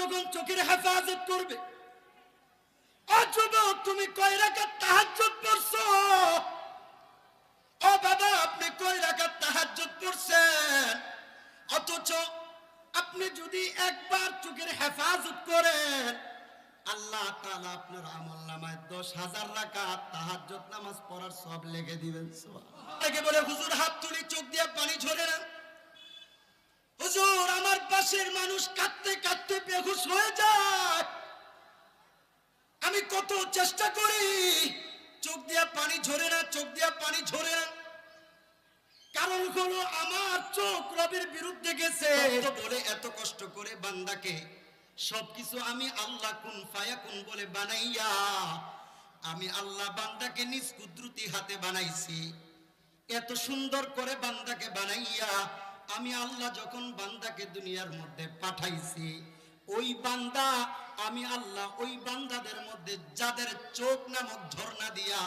যখন চোখের হেফাজত করবে তুমি কয় রাকাত তাহাজ্জুদ পড়ছো? ও বাবা, আপনি কয় রাকাত তাহাজ্জুদ পড়ছেন? অথচ আপনি যদি একবার চোখের হেফাজত করেন, আল্লাহ তাআলা আপনার আমল নামায় দশ হাজার রাকাত তাহাজ্জুদ নামাজ পড়ার সব লেগে দিবেন, সুবহানাল্লাহ। বলে, হুজুর, হাত তুলি, চোখ দিয়ে পানি ঝরে না। হুজুর, আমার পাশের মানুষ কাঁদতে বেহুশ হয়ে যায় আমি কত চেষ্টা করি, চোখ দিয়া পানি ঝরে না, চোখ দিয়া পানি ঝরে না। কারণ হলো আমার চোখ রবের বিরুদ্ধে গেছে। বলে এত কষ্ট করে বান্দাকে, সবকিছু আমি আল্লাহ কুন ফায়া কুন বলে বানাইয়া, আমি আল্লাহ বান্দাকে নিজ কুদরতি হাতে বানাইছি। এত সুন্দর করে বান্দাকে বানাইয়া, আমি আল্লাহ যখন বান্দাকে দুনিয়ার মধ্যে পাঠাইছি ওই বান্দা, আমি আল্লাহ, ওই বান্দাদের মধ্যে যাদের চোখ নামক ঝর্ণা দিয়া,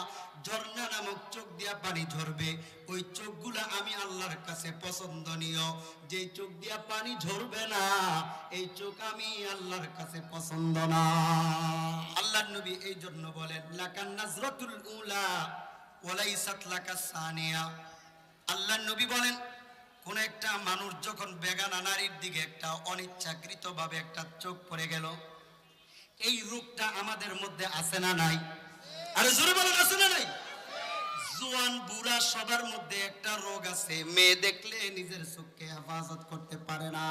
ঝর্ণা নামক চোখ দিয়া পানি ঝরবে, ওই চোখগুলা আমি আল্লাহর কাছে পছন্দনীয়। যে চোখ দিয়া পানি ঝরবে না, এই চোখ আমি আল্লাহর কাছে পছন্দ না। আল্লাহর নবী এই জন্য বলেন, লাকান নাজরাতুল উলা ওয়ালাইসাত লাকা সানিয়া। আল্লাহর নবী বলেন কোন একটা মানুষ যখন বেগানা নারীর দিকে একটা অনিচ্ছাকৃত ভাবে একটা চোখ পড়ে গেল, এই রূপটা আমাদের মধ্যে আছে না নাই? আরে জোরে বলেন, আছে না নাই? জোয়ান, বুড়া সবার মধ্যে একটা রোগ আছে, মেয়ে দেখলে নিজের চোখকে হেফাজত করতে পারে না।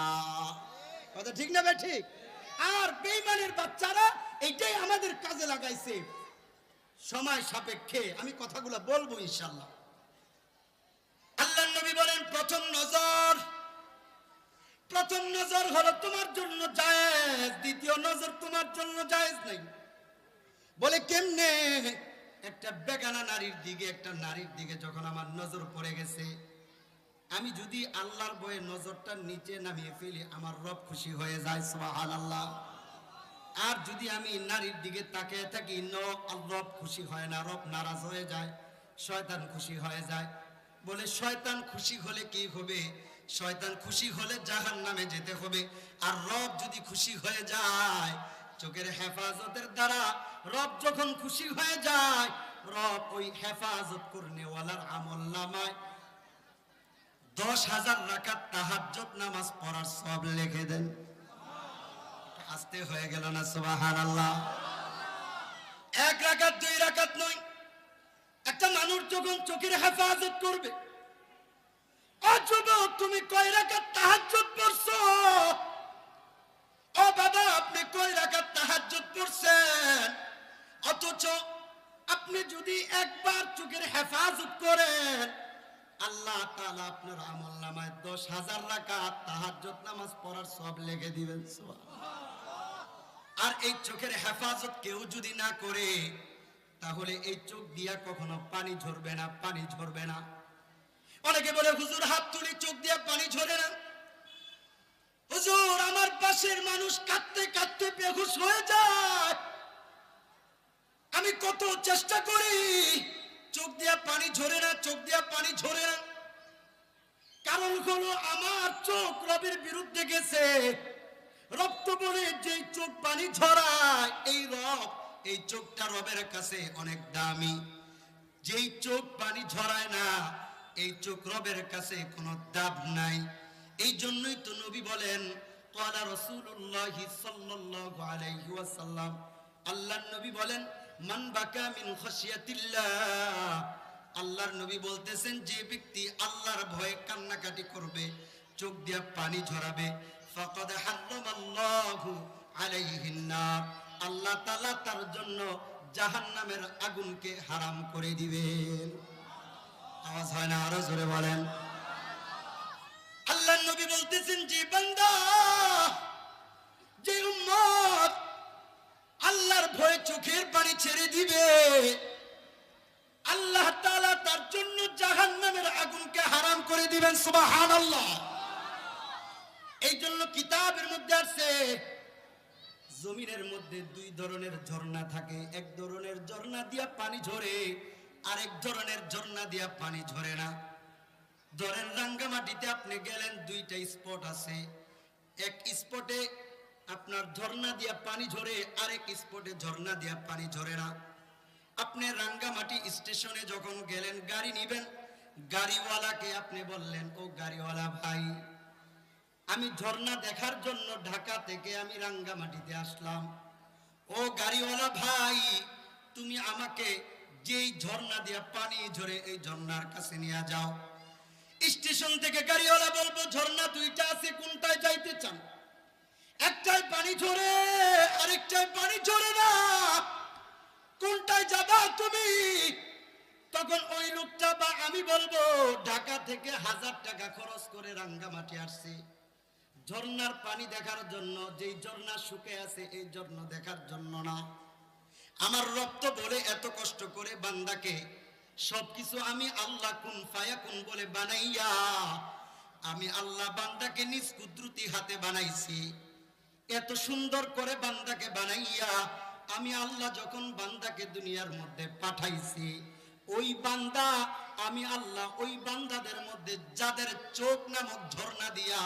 কথা ঠিক না বে ঠিক? আর বেইমানের বাচ্চারা এইটাই আমাদের কাজে লাগাইছে। সময় সাপেক্ষে, আমি কথাগুলো বলব ইনশাল্লাহ প্রথম নজর। প্রথম নজর হলো তোমার জন্য জায়েজ, দ্বিতীয় নজর তোমার জন্য জায়েজ নাই। বলে কেমনে? একটা বেগানা নারীর দিকে, একটা নারীর দিকে যখন আমার নজর পড়ে গেছে, আমি যদি আল্লাহর বয়ে নজরটা নিচে নামিয়ে ফেলি, আমার রব খুশি হয়ে যায়, সুবহানাল্লাহ। আর যদি আমি নারীর দিকে তাকিয়ে থাকি, ন, রব খুশি হয় না, রব নারাজ হয়ে যায়, শয়তান খুশি হয়ে যায়। বলে, শয়তান খুশি হলে কি হবে? শয়তান খুশি হলে জাহান নামে যেতে হবে। আর রব যদি খুশি হয়ে যায়, চোখের হেফাজতের দ্বারা রব যখন খুশি হয়ে যায়, রব ওই হেফাজত করনেওয়ালার আমল নামায়। দশ হাজার রাকাত তাহাজ্জত নামাজ পড়ার সব লিখে দেন। আসতে হয়ে গেল না সুবাহান আল্লাহ এক রাকাত দুই রাকাত নয় একটা যখন চোখের হেফাজত করবে তুমি কয় রাকাত তাহাজ্জুদ পড়ছো? ও বাবা, আপনি কয় রাকাত তাহাজ্জুদ পড়ছেন? অথচ আপনি যদি একবার চোখের হেফাজত করেন, আল্লাহ আপনার আমল নামায় দশ হাজার নামাজ পড়ার সব লেগে দিবেন আর এই চোখের হেফাজত কেউ যদি না করে তাহলে এই চোখ দিয়া কখনো পানি ঝরবে না, পানি ঝরবে না। অনেকে বলে, হুজুর, হাত তুলি, চোখ দিয়া পানি ঝরে না? হুজুর, আমার পাশের মানুষ কাঁদতে কাঁদতে বেহুশ হয়ে যায়। আমি কত চেষ্টা করি, চোখ দিয়া পানি ঝরে না, চোখ দিয়া পানি ঝরে না। কারণ হলো, আমার চোখ রবের বিরুদ্ধে গেছে। রক্ত বলে যে চোখ পানি ঝরায়, এই রব এই চোখটা রবের কাছে অনেক দামি। যেই চোখ পানি ঝরায় না, এই চোখ রবের কাছে কোনো দাব নাই। এই জন্যই তো নবী বলেন কলা রসুল্লাহ সাল্লাল্লাহু আল্লাহর নবী বলেন, মান বাকা মিন আল্লাহর নবী বলতেছেন, যে ব্যক্তি আল্লাহর ভয়ে কান্নাকাটি করবে, চোখ দিয়া পানি ঝরাবে, ফকদ হাল্লাল্লাহু আলাইহিন নার। আল্লাহ তাআলা তার জন্য জাহান্নামের আগুনকে হারাম করে দিবেন। আওয়াজ হয় না, আরও জোরে বলেন। আল্লাহর নবী বলতেছেন যে বান্দা, যে উম্মত আল্লাহর ভয়ে চোখের পানি ছেড়ে দিবে, আল্লাহ তাআলা তার জন্য জাহান্নামের আগুনকে হারাম করে দিবেন, সুবহানাল্লাহ। এই জন্য কিতাবের মধ্যে আছে জমিনের মধ্যে দুই ধরনের ঝর্ণা থাকে। এক ধরনের ঝর্ণা দিয়া পানি ঝরে, আরেক ধরনের ঝর্ণা দিয়া পানি ঝরে না। ধরেন রাঙ্গামাটিতে আপনি গেলেন, দুইটা স্পট আছে। এক স্পটে আপনার ঝর্ণা দিয়া পানি ঝরে, আরেক স্পটে ঝর্ণা দিয়া পানি ঝরে না। আপনি রাঙ্গামাটি স্টেশনে যখন গেলেন, গাড়ি নিবেন, গাড়িওয়ালাকে আপনি বললেন, ও গাড়িওয়ালা ভাই আমি ঝর্ণা দেখার জন্য ঢাকা থেকে আমি রাঙ্গামাটিতে আসলাম। ও গাড়িওয়ালা ভাই, তুমি আমাকে যেই ঝর্ণা দিয়া পানি ঝরে এই ঝর্ণার কাছে নিয়ে যাও। স্টেশন থেকে গাড়িওয়ালা বলব, ঝর্ণা দুইটা আছে, কোনটায় যাইতে চান? একটাই পানি ঝরে আরেকটাই পানি ঝরে না। কোনটায় যাবা তুমি? তখন ওই লোকটা বা আমি বলব, ঢাকা থেকে হাজার টাকা খরচ করে রাঙ্গামাটি আসছি। ঝর্ণার পানি দেখার জন্য, যেই ঝর্ণা শুকে আছে, এই ঝর্ণা দেখার জন্য না। আমার রক্ত বলে এত কষ্ট করে বান্দাকে, সবকিছু আমি আল্লাহ কুন ফায়া কুন বলে বানাইয়া, আমি আল্লাহ বান্দাকে নিজ কুদরতি হাতে বানাইছি। এত সুন্দর করে বান্দাকে বানাইয়া, আমি আল্লাহ যখন বান্দাকে দুনিয়ার মধ্যে পাঠাইছি, ওই বান্দা আমি আল্লাহ ওই বান্দাদের মধ্যে যাদের চোখ নামক ঝর্ণা দিয়া,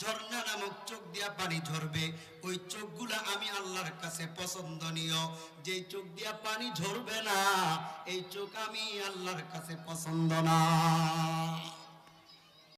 ঝর্ণা নামক চোখ দিয়া পানি ঝরবে, ওই চোখগুলা আমি আল্লাহর কাছে পছন্দনীয়। যে চোখ দিয়া পানি ঝরবে না, এই চোখ আমি আল্লাহর কাছে পছন্দ না।